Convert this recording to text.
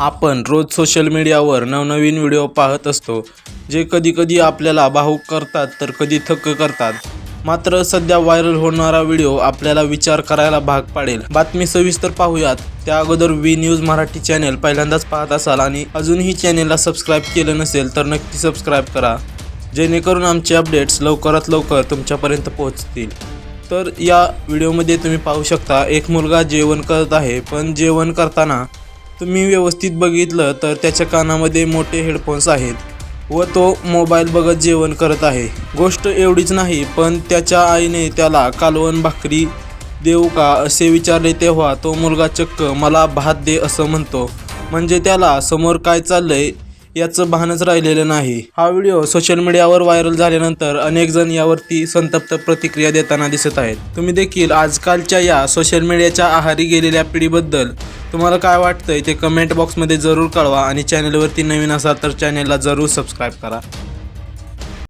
आपण रोज सोशल मीडियावर नवनवीन व्हिडिओ पाहत असतो जे कधीकधी आपल्याला भावूक करतात तर कधी थक्क करतात. मात्र सध्या व्हायरल होणारा व्हिडिओ आपल्याला विचार करायला भाग पाडेल. बातमी सविस्तर पाहूयात. त्या अगोदर वी न्यूज मराठी चॅनेल पहिल्यांदाच पाहत असाल आणि अजूनही चॅनेलला सबस्क्राईब केलं नसेल तर नक्की सबस्क्राईब करा. जेणेकरून आमचे अपडेट्स लवकरात लवकर तुमच्यापर्यंत पोहोचतील. तर या व्हिडिओमध्ये तुम्ही पाहू शकता एक मुलगा जेवण करत आहे पण जेवण करताना तुम्ही व्यवस्थित बघितलं तर त्याच्या कानामध्ये मोठे हेडफोन्स आहेत व तो मोबाईल बघत जेवण करत आहे. गोष्ट एवढीच नाही पण त्याच्या आईने त्याला कालवण भाकरी देऊ का असे विचारले तेव्हा तो मुलगा चक्क मला भात दे असं म्हणतो. म्हणजे त्याला समोर काय चाललंय याचं भानच राहिलेलं नाही. हा व्हिडिओ सोशल मीडियावर व्हायरल झाल्यानंतर अनेक जण यावरती संतप्त प्रतिक्रिया देताना दिसत आहेत. तुम्ही देखील आजकालच्या या सोशल मीडियाच्या आहारी गेलेल्या पिढीबद्दल तुम्हाला काय वाटतंय ते कमेंट बॉक्समध्ये जरूर कळवा आणि चॅनलवरती नवीन असाल तर चॅनलला जरूर सबस्क्राईब करा.